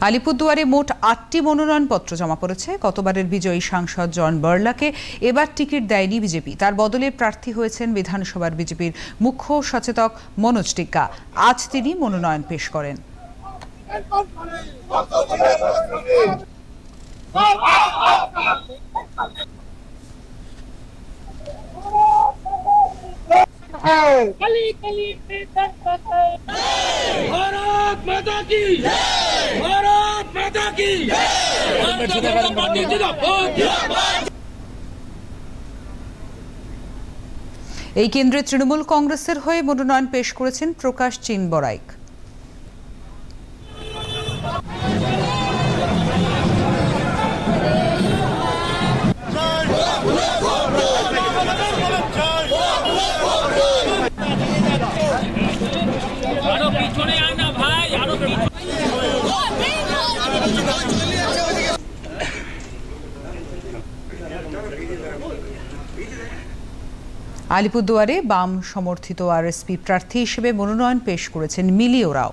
আলিপুরদুয়ারে মোট আটটি মনোনয়নপত্র জমা পড়েছে গতবারের বিজয়ী সাংসদ জন বার্লাকে এবার টিকিট দেয়নি বিজেপি তার বদলে প্রার্থী হয়েছেন বিধানসভার বিজেপির মুখ্য সচেতক মনোজ টিক্কা আজ তিনি মনোনয়ন পেশ করেন ভারত মাতা কি এই কেন্দ্রে তৃণমূল কংগ্রেসের হয়ে মনোনয়ন পেশ করেছেন প্রকাশ চিন বরাইক। আরও পিছনে আয় না ভাই আরও পিছনে। আলিপুরদুয়ারে বাম সমর্থিত আরএসপি প্রার্থী হিসেবে মনোনয়ন পেশ করেছেন মিলি ওরাও।